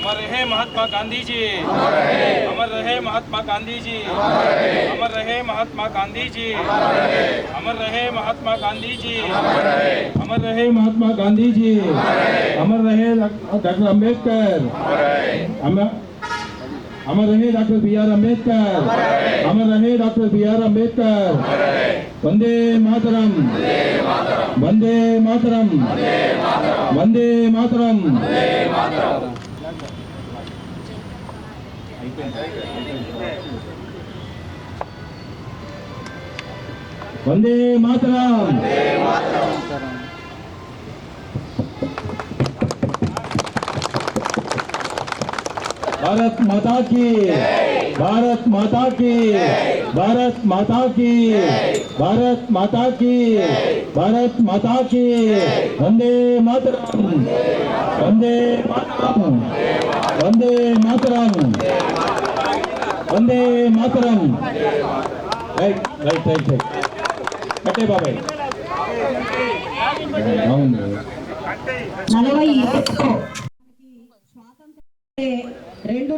अमर रहे महात्मा गांधी जी अमर रहे महात्मा गांधी जी अमर रहे महात्मा गांधी जी अमर रहे महात्मा गांधी जी अमर रहे महात्मा गांधी जी अमर रहे डॉक्टर अंबेडकर। अमर अमर रहे डॉक्टर बी आर अंबेडकर अमर रहे डॉक्टर बी आर अंबेडकर वंदे मातरम। वंदे मातरम। वंदे मातरम। वंदे मातरम। भारत माता की भारत माता की भारत माता की भारत माता की। భారత్ మాతాకి వందే మాతరం వందే మాతరం వందే మాతరం వందే మాతరం రైట్ రైట్ రైట్ రైట్ కట్టే బాబాయ్ నలభై రెండు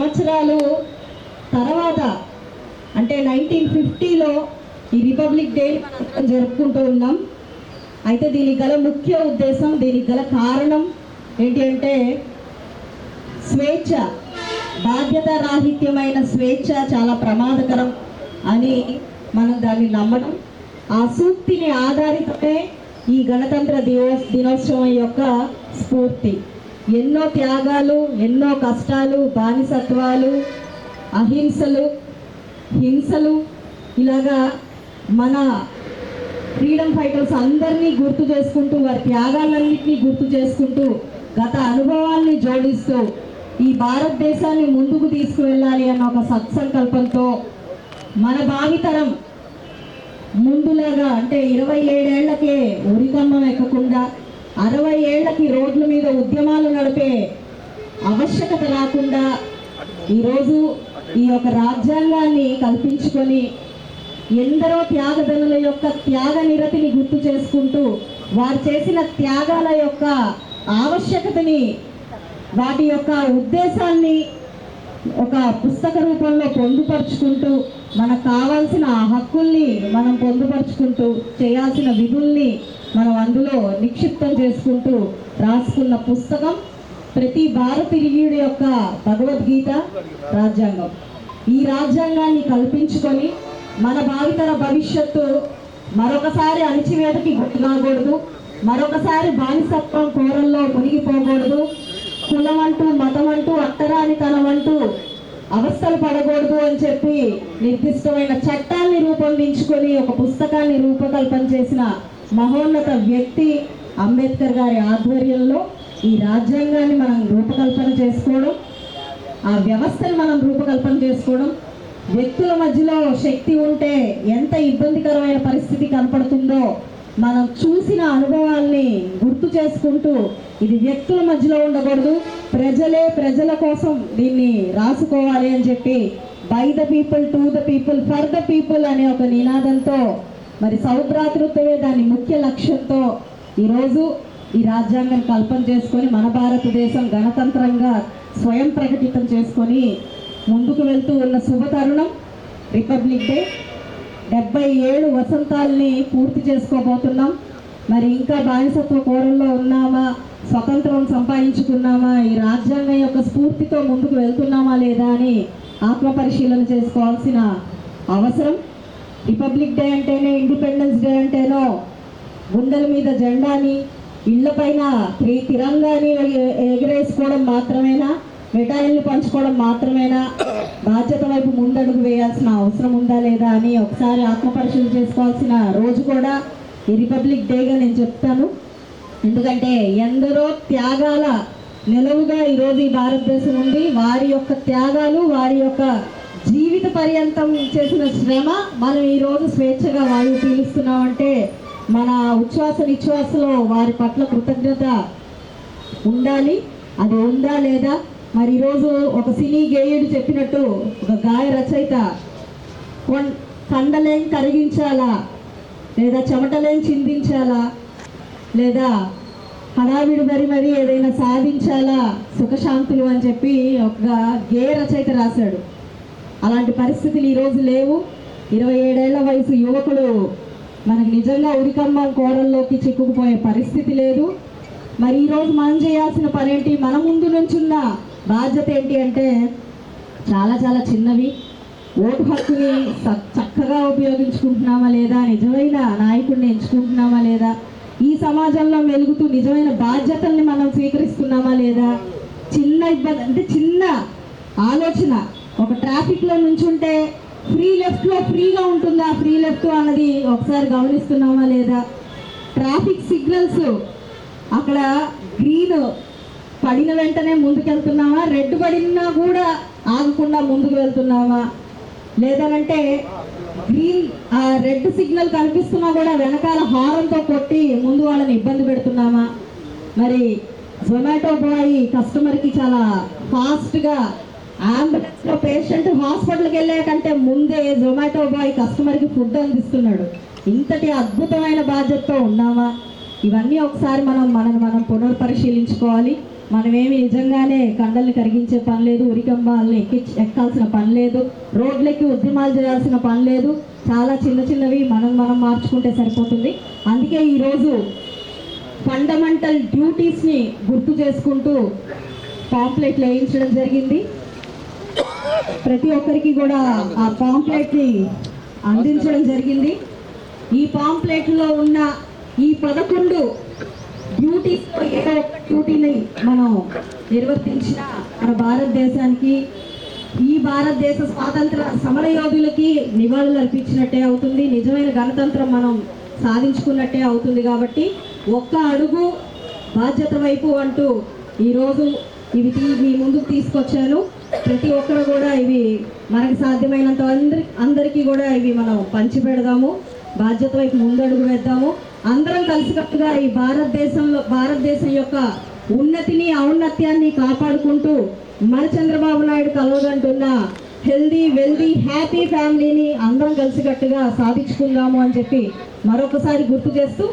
సంవత్సరాలు తర్వాత అంటే నైన్టీన్ ఫిఫ్టీలో ఈ రిపబ్లిక్ డే మనం జరుపుకుంటూ ఉన్నాం. అయితే దీనికి గల ముఖ్య ఉద్దేశం దీనికి గల కారణం ఏంటి అంటే స్వేచ్ఛ బాధ్యత రాహిత్యమైన స్వేచ్ఛ చాలా ప్రమాదకరం అని మనం దాన్ని నమ్మడం. ఆ సూక్తిని ఆధారితమే ఈ గణతంత్ర దివో దినోత్సవం యొక్క స్ఫూర్తి. ఎన్నో త్యాగాలు ఎన్నో కష్టాలు బానిసత్వాలు అహింసలు హింసలు ఇలాగా మన ఫ్రీడమ్ ఫైటర్స్ అందరినీ గుర్తు చేసుకుంటూ వారి త్యాగాలన్నింటినీ గుర్తు చేసుకుంటూ గత అనుభవాల్ని జోడిస్తూ ఈ భారతదేశాన్ని ముందుకు తీసుకువెళ్ళాలి అన్న ఒక సత్సంకల్పంతో మన భావితరం ముందులాగా అంటే ఇరవై ఏడేళ్ళకే ఉరికమ్మం ఎక్కకుండా అరవై ఏళ్ళకి రోడ్ల మీద ఉద్యమాలు నడిపే ఆవశ్యకత రాకుండా ఈరోజు ఈ యొక్క రాజ్యాంగాన్ని కల్పించుకొని ఎందరో త్యాగదనుల యొక్క త్యాగ నిరతిని గుర్తు చేసుకుంటూ వారు చేసిన త్యాగాల యొక్క ఆవశ్యకతని వాటి యొక్క ఉద్దేశాన్ని ఒక పుస్తక రూపంలో పొందుపరుచుకుంటూ మనకు కావాల్సిన హక్కుల్ని మనం పొందుపరుచుకుంటూ చేయాల్సిన విధుల్ని మనం అందులో నిక్షిప్తం చేసుకుంటూ రాసుకున్న పుస్తకం ప్రతి భారతీయుడి యొక్క భగవద్గీత రాజ్యాంగం. ఈ రాజ్యాంగాన్ని కల్పించుకొని మన భావితర భవిష్యత్తు మరొకసారి అణిచివేతకి గుర్తుకాకూడదు మరొకసారి బానిసత్వం కూరల్లో మునిగిపోకూడదు. కులం అంటూ మతం అంటూ అట్టరానితనం అంటూ అవస్థలు పడకూడదు అని చెప్పి నిర్దిష్టమైన చట్టాన్ని రూపొందించుకొని ఒక పుస్తకాన్ని రూపకల్పన చేసిన మహోన్నత వ్యక్తి అంబేద్కర్ గారి ఆధ్వర్యంలో ఈ రాజ్యాంగాన్ని మనం రూపకల్పన చేసుకోవడం ఆ వ్యవస్థను మనం రూపకల్పన చేసుకోవడం వ్యక్తుల మధ్యలో శక్తి ఉంటే ఎంత ఇబ్బందికరమైన పరిస్థితి కనపడుతుందో మనం చూసిన అనుభవాల్ని గుర్తు చేసుకుంటూ ఇది వ్యక్తుల మధ్యలో ఉండకూడదు. ప్రజలే ప్రజల కోసం దీన్ని రాసుకోవాలి అని చెప్పి by the people to the people for the people అనే ఒక నినాదంతో మరి సౌభ్రాతృత్వమే దాని ముఖ్య లక్ష్యంతో ఈరోజు ఈ రాజ్యాంగం కల్పన చేసుకొని మన భారతదేశం గణతంత్రంగా స్వయం ప్రకటితం చేసుకొని ముందుకు వెళ్తూ ఉన్న శుభ తరుణం రిపబ్లిక్ డే డెబ్బై ఏడు వసంతాల్ని పూర్తి చేసుకోబోతున్నాం. మరి ఇంకా బానిసత్వ కోరల్లో ఉన్నామా? స్వతంత్రం సంపాదించుకున్నామా? ఈ రాజ్యాంగం యొక్క స్ఫూర్తితో ముందుకు వెళ్తున్నామా లేదా అని ఆత్మపరిశీలన చేసుకోవాల్సిన అవసరం. రిపబ్లిక్ డే అంటేనే ఇండిపెండెన్స్ డే అంటేనో గుండెల మీద జెండాని ఇళ్ళపైన త్రి తిరంగాని ఎగరేసుకోవడం మాత్రమేనా? మిఠాయిల్ని పంచుకోవడం మాత్రమేనా? బాధ్యత వైపు ముందడుగు వేయాల్సిన అవసరం ఉందా లేదా అని ఒకసారి ఆత్మపరిశీలన చేసుకోవాల్సిన రోజు కూడా ఈ రిపబ్లిక్ డేగా నేను చెప్తాను. ఎందుకంటే ఎందరో త్యాగాల నిలవుగా ఈరోజు ఈ భారతదేశం ఉంది. వారి యొక్క త్యాగాలు వారి యొక్క జీవిత పర్యంతం చేసిన శ్రమ మనం ఈరోజు స్వేచ్ఛగా వాయువు పీలుస్తున్నామంటే మన ఉచ్ఛ్వాస నిశ్వాసలో వారి పట్ల కృతజ్ఞత ఉండాలి. అది ఉందా లేదా? మరి ఈరోజు ఒక సినీ గేయుడు చెప్పినట్టు ఒక గాయ రచయిత కండలేం కరిగించాలా? లేదా చెమటలేం చిందించాలా? లేదా హడావిడి మరి మరి ఏదైనా సాధించాలా? సుఖశాంతులు అని చెప్పి ఒక గేయ రచయిత రాశాడు. అలాంటి పరిస్థితులు ఈరోజు లేవు. ఇరవై ఏడేళ్ళ వయసు యువకుడు మనకు నిజంగా ఉరికమ్మం కోరల్లోకి చిక్కుకుపోయే పరిస్థితి లేదు. మరి ఈరోజు మనం చేయాల్సిన పని ఏంటి మన ముందు నుంచున్న బాధ్యత ఏంటి అంటే చాలా చాలా చిన్నవి. ఓటు హక్కుని చక్కగా ఉపయోగించుకుంటున్నామా లేదా నిజమైన నాయకుడిని ఎంచుకుంటున్నామా లేదా ఈ సమాజంలో మెలుగుతూ నిజమైన బాధ్యతల్ని మనం స్వీకరిస్తున్నామా లేదా చిన్న ఇబ్బంది అంటే చిన్న ఆలోచన. ఒక ట్రాఫిక్లో నుంచుంటే ఫ్రీ లెఫ్ట్లో ఫ్రీగా ఉంటుందా ఫ్రీ లెఫ్ట్ అన్నది ఒకసారి గమనిస్తున్నామా లేదా ట్రాఫిక్ సిగ్నల్స్ అక్కడ గ్రీన్ పడిన వెంటనే ముందుకెళ్తున్నామా రెడ్ పడినా కూడా ఆగకుండా ముందుకు వెళ్తున్నామా లేదనంటే గ్రీన్ ఆ రెడ్ సిగ్నల్ కనిపిస్తున్నా కూడా వెనకాల హారంతో కొట్టి ముందు వాళ్ళని ఇబ్బంది పెడుతున్నామా? మరి జొమాటో బాయ్ కస్టమర్కి చాలా ఫాస్ట్గా అంబులెన్స్లో పేషెంట్ హాస్పిటల్కి వెళ్ళే కంటే ముందే జొమాటో బాయ్ కస్టమర్కి ఫుడ్ అందిస్తున్నాడు. ఇంతటి అద్భుతమైన బాధ్యతతో ఉన్నామా? ఇవన్నీ ఒకసారి మనం మనం మనం పునర్పరిశీలించుకోవాలి. మనమేమి నిజంగానే కండల్ని కరిగించే పని లేదు ఉరికంబాలని ఎక్కి ఎక్కాల్సిన పని లేదు రోడ్లకి ఉద్యమాలు చేయాల్సిన పని లేదు. చాలా చిన్న చిన్నవి మనం మనం మార్చుకుంటే సరిపోతుంది. అందుకే ఈరోజు ఫండమెంటల్ డ్యూటీస్ని గుర్తు చేసుకుంటూ పాంప్లెట్లు వేయించడం జరిగింది. ప్రతి ఒక్కరికి కూడా ఆ పాంప్లెట్ని అందించడం జరిగింది. ఈ పాంప్లెట్లో ఉన్న ఈ పదకొండు డ్యూటీస్ ఏదో డ్యూటీని మనం నిర్వర్తించిన మన భారతదేశానికి ఈ భారతదేశ స్వాతంత్ర సమరయోధులకి నివాళులు అర్పించినట్టే అవుతుంది. నిజమైన గణతంత్రం మనం సాధించుకున్నట్టే అవుతుంది కాబట్టి ఒక్క అడుగు బాధ్యత వైపు అంటూ ఈరోజు ఇవి మీ ముందుకు తీసుకొచ్చాను. ప్రతి ఒక్కరు కూడా ఇవి మనకు సాధ్యమైనంత అందరి అందరికీ కూడా ఇవి మనం పంచిపెడదాము. బాధ్యత వైపు ముందడుగు వేద్దాము. అందరం కలిసికట్టుగా ఈ భారతదేశంలో భారతదేశం యొక్క ఉన్నతిని ఔన్నత్యాన్ని కాపాడుకుంటూ మన చంద్రబాబు నాయుడు కలవదంటున్న హెల్దీ వెల్దీ హ్యాపీ ఫ్యామిలీని అందరం కలిసికట్టుగా సాధించుకుందాము అని చెప్పి మరొకసారి గుర్తు చేస్తూ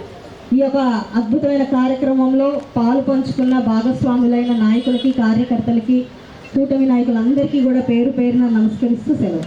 ఈ యొక్క అద్భుతమైన కార్యక్రమంలో పాలు పంచుకున్న భాగస్వాములైన నాయకులకి కార్యకర్తలకి కూటమి నాయకులందరికీ కూడా పేరు పేరున నమస్కరిస్తూ సెలవు.